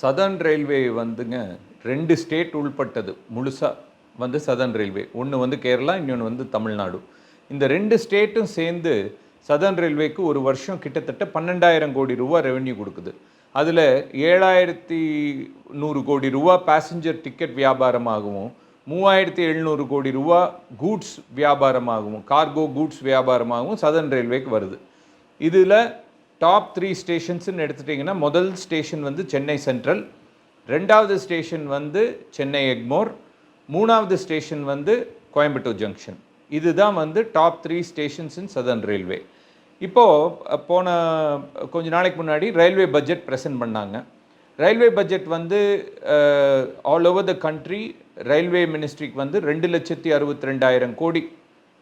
Southern railway வந்துங்க ரெண்டு state உள்பட்டது. முழுசாக வந்து சதர்ன் ரயில்வே ஒன்று வந்து கேரளா இன்னொன்று வந்து தமிழ்நாடு இந்த ரெண்டு ஸ்டேட்டும் சேர்ந்து சதர்ன் ரயில்வேக்கு ஒரு வருஷம் கிட்டத்தட்ட பன்னெண்டாயிரம் கோடி ரூபா ரெவென்யூ கொடுக்குது. அதில் ஏழாயிரத்தி நூறு கோடி ரூபா பேசஞ்சர் டிக்கெட் வியாபாரமாகவும் மூவாயிரத்தி எழுநூறு கோடி ரூபா கூட்ஸ் வியாபாரமாகவும் கார்கோ கூட்ஸ் வியாபாரமாகவும் சதர்ன் ரயில்வேக்கு வருது. இதில் டாப் த்ரீ ஸ்டேஷன்ஸ்னு எடுத்துட்டிங்கன்னா முதல் ஸ்டேஷன் வந்து சென்னை சென்ட்ரல் ரெண்டாவது ஸ்டேஷன் வந்து சென்னை எக்மோர் மூணாவது ஸ்டேஷன் வந்து கோயம்புத்தூர் ஜங்ஷன். இதுதான் வந்து top three stations in southern railway. இப்போது போன கொஞ்ச நாளைக்கு முன்னாடி ரயில்வே பட்ஜெட் ப்ரெசென்ட் பண்ணாங்க. ரயில்வே பட்ஜெட் வந்து all over the country railway மினிஸ்ட்ரிக்கு வந்து ரெண்டு லட்சத்தி அறுபத்தி ரெண்டாயிரம் கோடி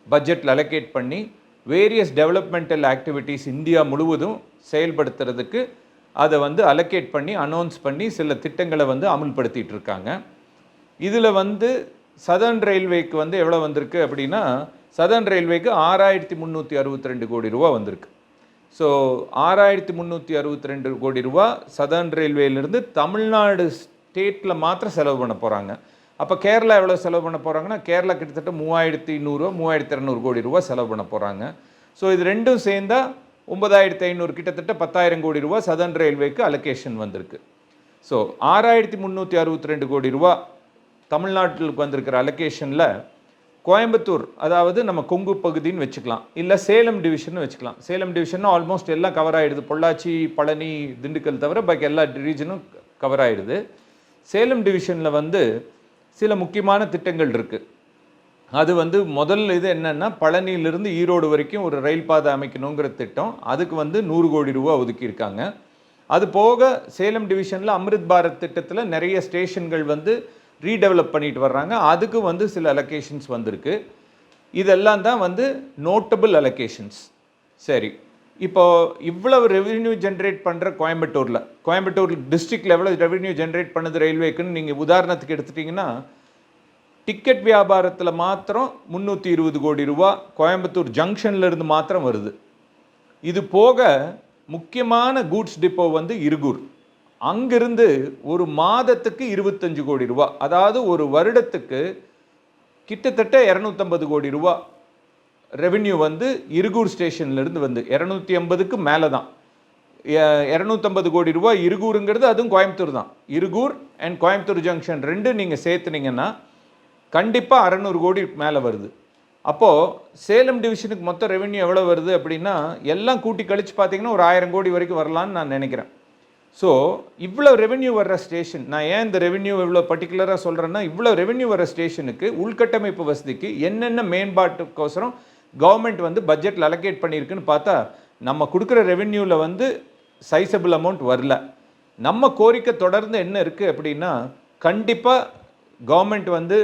பட்ஜெட்டில் அலோகேட் பண்ணி வேரியஸ் டெவலப்மெண்டல் ஆக்டிவிட்டீஸ் இந்தியா முழுவதும் செயல்படுத்துறதுக்கு அதை வந்து அலோகேட் பண்ணி அனௌன்ஸ் பண்ணி சில திட்டங்களை வந்து அமல்படுத்திகிட்டு இருக்காங்க. இதில் வந்து சதர்ன் ரயில்வேக்கு வந்து எவ்வளோ வந்திருக்கு அப்படின்னா சதர்ன் ரயில்வேக்கு ஆறாயிரத்தி முந்நூற்றி அறுபத்தி ரெண்டு கோடி ரூபா வந்திருக்கு. ஸோ ஆறாயிரத்தி முந்நூற்றி அறுபத்தி ரெண்டு கோடி ரூபா சதர்ன் ரயில்வேலேருந்து தமிழ்நாடு ஸ்டேட்டில் மாத்திரம் செலவு பண்ண போகிறாங்க அப்போ கேரளா எவ்வளோ செலவு பண்ண போகிறாங்கன்னா கேரளா கிட்டத்தட்ட மூவாயிரத்தி நூறுரூவா மூவாயிரத்தி இரநூறு கோடி ரூபா செலவு பண்ண போகிறாங்க ஸோ இது ரெண்டும் சேர்ந்தா ஒன்பதாயிரத்தி ஐநூறு கிட்டத்தட்ட பத்தாயிரம் கோடி ரூபா சதர்ன் ரயில்வேக்கு அலோகேஷன் வந்திருக்கு. ஸோ ஆறாயிரத்தி முந்நூற்றி அறுபத்தி ரெண்டு கோடி ரூபா தமிழ்நாட்டிலுக்கு வந்திருக்கிற அலோகேஷனில் கோயம்புத்தூர் அதாவது நம்ம கொங்கு பகுதின்னு வச்சுக்கலாம். இல்லை சேலம் டிவிஷன் வச்சுக்கலாம். சேலம் டிவிஷன் ஆல்மோஸ்ட் எல்லாம் கவர் ஆகிடுது பொள்ளாச்சி பழனி திண்டுக்கல் தவிர பாக்கி எல்லா ரீஜனும் கவர் ஆகிடுது சேலம் டிவிஷனில் வந்து சில முக்கியமான திட்டங்கள் இருக்குது அது வந்து முதல் இது என்னென்னா பழனியிலிருந்து ஈரோடு வரைக்கும் ஒரு ரயில் பாதை அமைக்கணுங்கிற திட்டம். அதுக்கு வந்து நூறு கோடி ரூபா ஒதுக்கியிருக்காங்க. அது போக சேலம் டிவிஷனில் அமிர்த் பாரத் திட்டத்தில் நிறைய ஸ்டேஷன்கள் வந்து ரீடெவலப் பண்ணிட்டு வர்றாங்க. அதுக்கு வந்து சில அலொகேஷன்ஸ் வந்திருக்கு. இதெல்லாம் தான் வந்து நோட்டபிள் அலொகேஷன்ஸ் சரி. இப்போ இவ்வளவு ரெவென்யூ ஜென்ரேட் பண்ணுற கோயம்புத்தூரில் கோயம்புத்தூர் டிஸ்ட்ரிக்ட் லெவலில் ரெவென்யூ ஜென்ரேட் பண்ணுது ரயில்வேக்குன்னு நீங்கள் உதாரணத்துக்கு எடுத்துட்டிங்கன்னா டிக்கெட் வியாபாரத்தில் மாத்திரம் முந்நூற்றி இருபது கோடி ரூபா கோயம்புத்தூர் ஜங்ஷன்லேருந்து மாத்திரம் வருது. இது போக முக்கியமான கூட்ஸ் டிப்போ வந்து இருகூர். அங்கிருந்து ஒரு மாதத்துக்கு இருபத்தஞ்சு கோடி ரூபா அதாவது ஒரு வருடத்துக்கு கிட்டத்தட்ட இரநூத்தம்பது கோடி ரூபா ரெவென்யூ வந்து இருகூர் ஸ்டேஷன்லேருந்து வந்து இரநூத்தி ஐம்பதுக்கு மேலே தான் இரநூத்தம்பது கோடி ரூபா இருகூருங்கிறது அதுவும் கோயம்புத்தூர் தான். இருகூர் அண்ட் கோயம்புத்தூர் ஜங்ஷன் ரெண்டு நீங்கள் சேர்த்துனீங்கன்னா கண்டிப்பாக அறநூறு கோடி மேலே வருது. அப்போது சேலம் டிவிஷனுக்கு மொத்த ரெவென்யூ எவ்வளோ வருது அப்படின்னா எல்லாம் கூட்டி கழித்து பார்த்தீங்கன்னா ஒரு ஆயிரம் கோடி வரைக்கும் வரலான்னு நான் நினைக்கிறேன். ஸோ இவ்வளோ ரெவென்யூ வர்ற ஸ்டேஷன் நான் ஏன் இந்த ரெவென்யூ இவ்வளோ பர்டிகுலராக சொல்கிறேன்னா இவ்வளோ ரெவென்யூ வர ஸ்டேஷனுக்கு உள்கட்டமைப்பு வசதிக்கு என்னென்ன மேம்பாட்டுக்கோசரம் கவர்மெண்ட் வந்து பட்ஜெட்டில் அலோகேட் பண்ணியிருக்குன்னு பார்த்தா நம்ம கொடுக்குற ரெவென்யூவில் வந்து சைசபிள் அமௌண்ட் வரல. நம்ம கோரிக்கை தொடர்ந்து என்ன இருக்குது அப்படின்னா கண்டிப்பாக கவர்மெண்ட் வந்து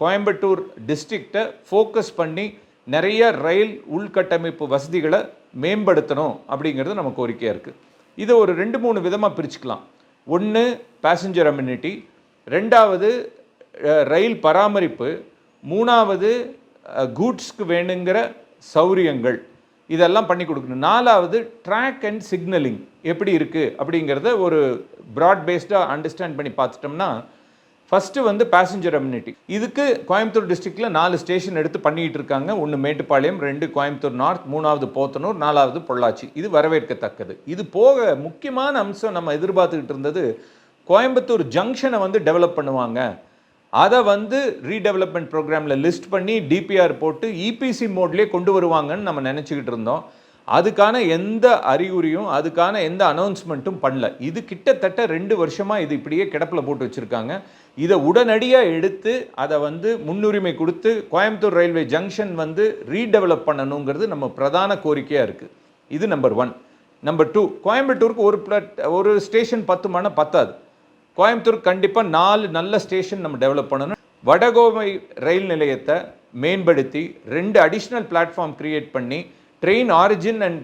கோயம்புத்தூர் டிஸ்ட்ரிக்டை ஃபோக்கஸ் பண்ணி நிறைய ரயில் உள்கட்டமைப்பு வசதிகளை மேம்படுத்தணும் அப்படிங்கிறது நம்ம கோரிக்கையாக இருக்குது இதை ஒரு ரெண்டு மூணு விதமாக பிரிச்சுக்கலாம். ஒன்று பேசஞ்சர் அம்யூனிட்டி ரெண்டாவது ரயில் பராமரிப்பு மூணாவது கூட்ஸ்க்கு வேணுங்கிற சௌரியங்கள். இதெல்லாம் பண்ணி கொடுக்கணும். நாலாவது ட்ராக் அண்ட் சிக்னலிங் எப்படி இருக்குது அப்படிங்கிறத ஒரு ப்ராட் பேஸ்டாக அண்டர்ஸ்டாண்ட் பண்ணி பார்த்துட்டோம்னா ஃபஸ்ட்டு வந்து பேசஞ்சர் அம்யூனிட்டி இதுக்கு கோயம்புத்தூர் டிஸ்ட்ரிக்டில் நாலு ஸ்டேஷன் எடுத்து பண்ணிக்கிட்டு இருக்காங்க ஒன்று மேட்டுப்பாளையம் ரெண்டு கோயம்புத்தூர் நார்த் மூணாவது போத்தனூர் நாலாவது பொள்ளாச்சி. இது வரவேற்கத்தக்கது. இது போக முக்கியமான அம்சம் நம்ம எதிர்பார்த்துக்கிட்டு இருந்தது கோயம்புத்தூர் ஜங்ஷனை வந்து டெவலப் பண்ணுவாங்க. அதை வந்து ரீடெவலப்மெண்ட் ப்ரோக்ராமில் லிஸ்ட் பண்ணி டிபிஆர் போட்டு இபிசி மோட்லேயே கொண்டு வருவாங்கன்னு நம்ம நினச்சிக்கிட்டு இருந்தோம். அதுக்கான எந்த அறிகுறியும் அதுக்கான எந்த அனௌன்ஸ்மெண்ட்டும் பண்ணல. இது கிட்டத்தட்ட ரெண்டு வருஷமாக இது இப்படியே கிடப்பில் போட்டு வச்சுருக்காங்க. இதை உடனடியாக எடுத்து அதை வந்து முன்னுரிமை கொடுத்து கோயம்புத்தூர் ரயில்வே ஜங்ஷன் வந்து ரீடெவலப் பண்ணணுங்கிறது நம்ம பிரதான கோரிக்கையாக இருக்குது இது நம்பர் ஒன் நம்பர் டூ கோயம்புத்தூருக்கு ஒரு பிளாட் ஒரு ஸ்டேஷன் பத்து மணி பத்தாது. கோயம்புத்தூர் கண்டிப்பாக நாலு நல்ல ஸ்டேஷன் நம்ம டெவலப் பண்ணணும். வடகோவை ரயில் நிலையத்தை மேம்படுத்தி ரெண்டு அடிஷ்னல் பிளாட்ஃபார்ம் கிரியேட் பண்ணி ட்ரெயின் ஆரிஜின் அண்ட்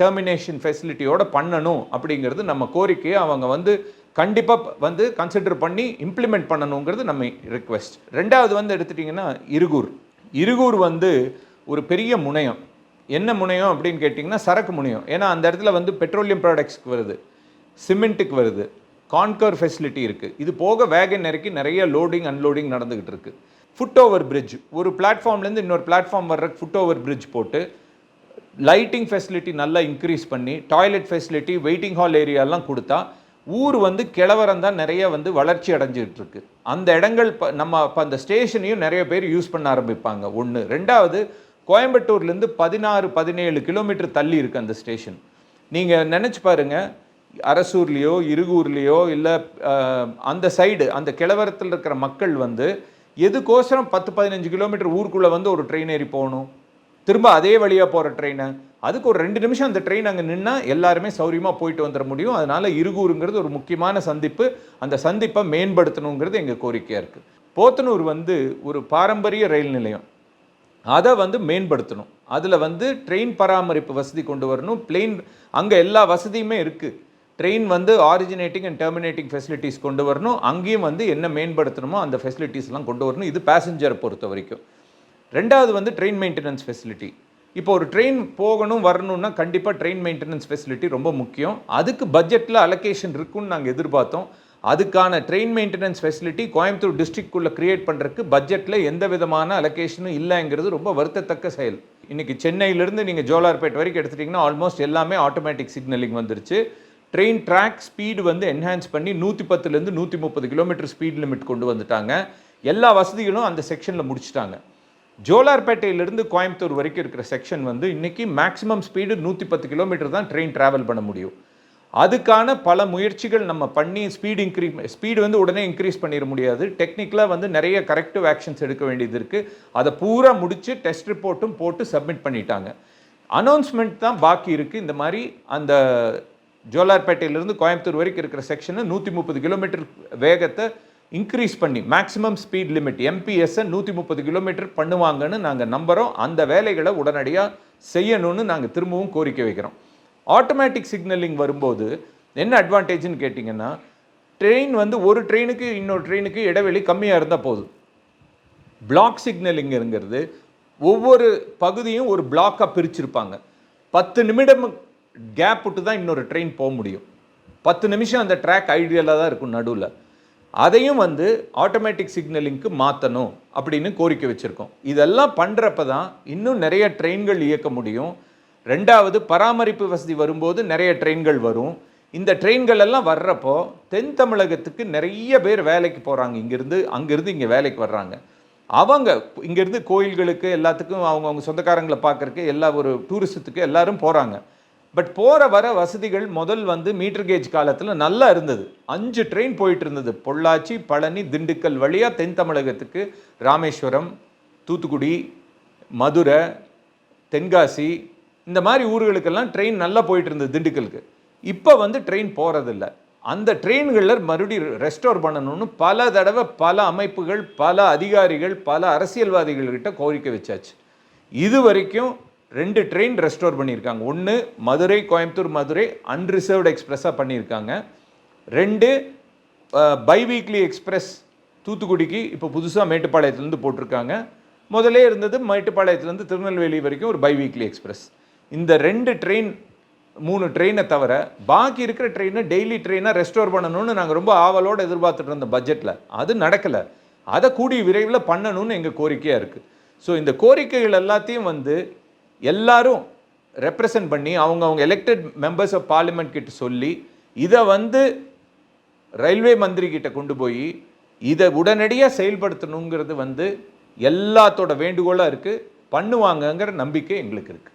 டெர்மினேஷன் ஃபெசிலிட்டியோட பண்ணணும் அப்படிங்கிறது நம்ம கோரிக்கையை அவங்க வந்து கண்டிப்பாக வந்து கன்சிடர் பண்ணி இம்ப்ளிமெண்ட் பண்ணணுங்கிறது நம்ம ரிக்வெஸ்ட் ரெண்டாவது வந்து எடுத்துட்டிங்கன்னா இருகூர். இருகூர் வந்து ஒரு பெரிய முனையம். என்ன முனையம் அப்படின்னு கேட்டிங்கன்னா சரக்கு முனையம். ஏன்னா அந்த இடத்துல வந்து பெட்ரோலியம் ப்ராடக்ட்ஸ்க்கு வருது. சிமெண்ட்டுக்கு வருது. கான்கர் ஃபெசிலிட்டி இருக்குது இது போக வேகன் இறக்கி நிறைய லோடிங் அன்லோடிங் நடந்துக்கிட்டு இருக்குது ஃபுட் ஓவர் பிரிட்ஜ் ஒரு பிளாட்ஃபார்ம்லேருந்து இன்னொரு பிளாட்ஃபார்ம் வர்ற ஃபுட் ஓவர் பிரிட்ஜ் போட்டு லைட்டிங் ஃபெசிலிட்டி நல்லா இன்க்ரீஸ் பண்ணி டாய்லெட் ஃபெசிலிட்டி வெயிட்டிங் ஹால் ஏரியாலாம் கொடுத்தா ஊர் வந்து கிழவரம் தான் நிறைய வந்து வளர்ச்சி அடைஞ்சிட்டு இருக்கு அந்த இடங்கள் ப- நம்ம இப்போ அந்த ஸ்டேஷனையும் நிறைய பேர் யூஸ் பண்ண ஆரம்பிப்பாங்க. ஒன்று ரெண்டாவது கோயம்புத்தூர்லேருந்து பதினாறு பதினேழு கிலோமீட்டர் தள்ளி இருக்குது அந்த ஸ்டேஷன். நீங்கள் நினச்சி பாருங்க அரசூர்லேயோ இருகூர்லேயோ இல்லை அந்த சைடு அந்த கிழவரத்தில் இருக்கிற மக்கள் வந்து எதுக்கோசரம் பத்து பதினஞ்சு கிலோமீட்டர் ஊருக்குள்ளே வந்து ஒரு ட்ரெயின் ஏறி போகணும்? திரும்ப அதே வழியாக போகிற ட்ரெயினை அதுக்கு ஒரு ரெண்டு நிமிஷம் அந்த ட்ரெயின் அங்கே நின்னா எல்லாருமே சௌரியமாக போயிட்டு வந்துட முடியும். அதனால் இருகூருங்கிறது ஒரு முக்கியமான சந்திப்பு. அந்த சந்திப்பை மேம்படுத்தணுங்கிறது எங்கள் கோரிக்கையாக இருக்குது போத்தனூர் வந்து ஒரு பாரம்பரிய ரயில் நிலையம். அதை வந்து மேம்படுத்தணும். அதில் வந்து ட்ரெயின் பராமரிப்பு வசதி கொண்டு வரணும். பிளெயின் அங்கே எல்லா வசதியுமே இருக்குது ட்ரெயின் வந்து ஆரிஜினேட்டிங் அண்ட் டெர்மினேட்டிங் ஃபெசிலிட்டிஸ் கொண்டு வரணும். அங்கேயும் வந்து என்ன மேம்படுத்தணுமோ அந்த ஃபெசிலிட்டிஸ்லாம் கொண்டு வரணும். இது பேசஞ்சரை பொறுத்த வரைக்கும். ரெண்டாவது வந்து ட்ரெயின் மெயின்டெனன்ஸ் ஃபெசிலிட்டி இப்போ ஒரு ட்ரெயின் போகணும் வரணும்னா கண்டிப்பாக ட்ரெயின் மெயின்டெனன்ஸ் ஃபெசிலிட்டி ரொம்ப முக்கியம். அதுக்கு பட்ஜெட்டில் அலோகேஷன் இருக்குன்னு நாங்கள் எதிர்பார்த்தோம். அதுக்கான ட்ரெயின் மெயின்டெனன்ஸ் ஃபெசிலிட்டி கோயம்புத்தூர் டிஸ்ட்ரிக்ட்குள்ளே க்ரியேட் பண்ணுறதுக்கு பட்ஜெட்டில் எந்த விதமான அலோகேஷனும் இல்லைங்கிறது ரொம்ப வருத்தத்தக்க செயல். இன்றைக்கி சென்னையிலேருந்து நீங்கள் ஜோலார்பேட் வரைக்கும் எடுத்துட்டிங்கன்னா ஆல்மோஸ்ட் எல்லாமே ஆட்டோமேட்டிக் சிக்னலிங் வந்துருச்சு. ட்ரெயின் ட்ராக் ஸ்பீடு வந்து என்ஹான்ஸ் பண்ணி நூற்றி பத்துலேருந்து நூற்றி முப்பது கிலோமீட்டர் ஸ்பீட் லிமிட் கொண்டு வந்துட்டாங்க. எல்லா வசதிகளும் அந்த செக்ஷனில் முடிச்சிட்டாங்க. ஜோலார்பேட்டையிலிருந்து கோயம்புத்தூர் வரைக்கும் இருக்கிற செக்ஷன் வந்து இன்றைக்கி மேக்ஸிமம் ஸ்பீடு நூற்றி பத்து கிலோமீட்டர் தான் ட்ரெயின் ட்ராவல் பண்ண முடியும். அதுக்கான பல முயற்சிகள் நம்ம பண்ணி ஸ்பீடு இன்க்ரீ ஸ்பீடு வந்து உடனே இன்க்ரீஸ் பண்ணிட முடியாது. டெக்னிக்கலாக வந்து நிறைய கரெக்டிவ் ஆக்ஷன்ஸ் எடுக்க வேண்டியது இருக்குது அதை பூரா முடித்து டெஸ்ட் ரிப்போர்ட்டும் போட்டு சப்மிட் பண்ணிட்டாங்க. அனௌன்ஸ்மெண்ட் தான் பாக்கி இருக்குது இந்த மாதிரி அந்த ஜோலார்பேட்டையிலிருந்து கோயம்புத்தூர் வரைக்கும் இருக்கிற செக்ஷனை நூற்றி முப்பது கிலோமீட்டர் வேகத்தை இன்க்ரீஸ் பண்ணி மேக்ஸிமம் ஸ்பீட் லிமிட் எம்பிஎஸ்ஸை நூற்றி முப்பது கிலோமீட்டர் பண்ணுவாங்கன்னு நாங்கள் நம்புகிறோம் அந்த வேலைகளை உடனடியாக செய்யணும்னு நாங்கள் திரும்பவும் கோரிக்கை வைக்கிறோம். ஆட்டோமேட்டிக் சிக்னலிங் வரும்போது என்ன அட்வான்டேஜ்னு கேட்டிங்கன்னா ட்ரெயின் வந்து ஒரு ட்ரெயினுக்கு இன்னொரு ட்ரெயினுக்கு இடைவெளி கம்மியாக இருந்தால் போதும். பிளாக் சிக்னலிங்கிறது ஒவ்வொரு பகுதியும் ஒரு பிளாக்காக பிரிச்சிருப்பாங்க. பத்து நிமிடம் கேப் விட்டு தான் இன்னொரு ட்ரெயின் போக முடியும். பத்து நிமிஷம் அந்த ட்ராக் ஐடியலாக தான் இருக்கும் நடுவில். அதையும் வந்து ஆட்டோமேட்டிக் சிக்னலிங்க்கு மாற்றணும் அப்படின்னு கோரிக்கை வச்சுருக்கோம். இதெல்லாம் பண்ணுறப்ப தான் இன்னும் நிறைய ட்ரெயின்கள் இயக்க முடியும். ரெண்டாவது பராமரிப்பு வசதி வரும்போது நிறைய ட்ரெயின்கள் வரும். இந்த ட்ரெயின்கள் எல்லாம் வர்றப்போ தென் தமிழகத்துக்கு நிறைய பேர் வேலைக்கு போகிறாங்க இங்கேருந்து அங்கேருந்து இங்கே வேலைக்கு வர்றாங்க. அவங்க இங்கேருந்து கோயில்களுக்கு எல்லாத்துக்கும் அவங்கவுங்க சொந்தக்காரங்களை பார்க்குறக்கு எல்லா ஒரு டூரிசத்துக்கு எல்லாரும் போகிறாங்க பட் போகிற வர வசதிகள் முதல் வந்து மீட்டர் கேஜ் காலத்தில் நல்லா இருந்தது. அஞ்சு ட்ரெயின் போயிட்டு இருந்தது பொள்ளாச்சி பழனி திண்டுக்கல் வழியாக தென் தமிழகத்துக்கு ராமேஸ்வரம் தூத்துக்குடி மதுரை தென்காசி இந்த மாதிரி ஊர்களுக்கெல்லாம் ட்ரெயின் நல்லா போயிட்டு இருந்தது திண்டுக்கலுக்கு. இப்போ வந்து ட்ரெயின் போகிறதில்ல அந்த ட்ரெயின்களில் மறுபடியும் ரெஸ்டோர் பண்ணணும்னு பல தடவை பல அமைப்புகள் பல அதிகாரிகள் பல அரசியல்வாதிகள்கிட்ட கோரிக்கை வச்சாச்சு. இது வரைக்கும் ரெண்டு ட்ரெயின் ரெஸ்டோர் பண்ணியிருக்காங்க. ஒன்று மதுரை கோயம்புத்தூர் மதுரை அன்ரிசர்வ்டு எக்ஸ்பிரஸாக பண்ணியிருக்காங்க. ரெண்டு பை வீக்லி எக்ஸ்பிரஸ் தூத்துக்குடிக்கு இப்போ புதுசாக மேட்டுப்பாளையத்துலேருந்து போட்டிருக்காங்க. முதலே இருந்தது மேட்டுப்பாளையத்துலேருந்து திருநெல்வேலி வரைக்கும் ஒரு பை வீக்லி எக்ஸ்பிரஸ் இந்த ரெண்டு ட்ரெயின் மூணு ட்ரெயினை தவிர பாக்கி இருக்கிற ட்ரெயினை டெய்லி ட்ரெயினாக ரெஸ்டோர் பண்ணணும்னு நாங்கள் ரொம்ப ஆவலோடு எதிர்பார்த்துட்டு இருந்த பட்ஜெட்டில் அது நடக்கலை. அதை கூடிய விரைவில் பண்ணணும்னு எங்கள் கோரிக்கையாக இருக்குது ஸோ இந்த கோரிக்கைகள் எல்லாத்தையும் வந்து எல்லாரும் ரெப்ரசன்ட் பண்ணி அவங்க அவங்க எலெக்டட் மெம்பர்ஸ் ஆஃப் பார்லிமெண்ட் கிட்ட சொல்லி இதை வந்து ரயில்வே மந்திரி கிட்ட கொண்டு போய் இதை உடனடியாக செயல்படுத்தணுங்கிறது வந்து எல்லாத்தோட வேண்டுகோளாக இருக்குது பண்ணுவாங்கங்கிற நம்பிக்கை எங்களுக்கு இருக்குது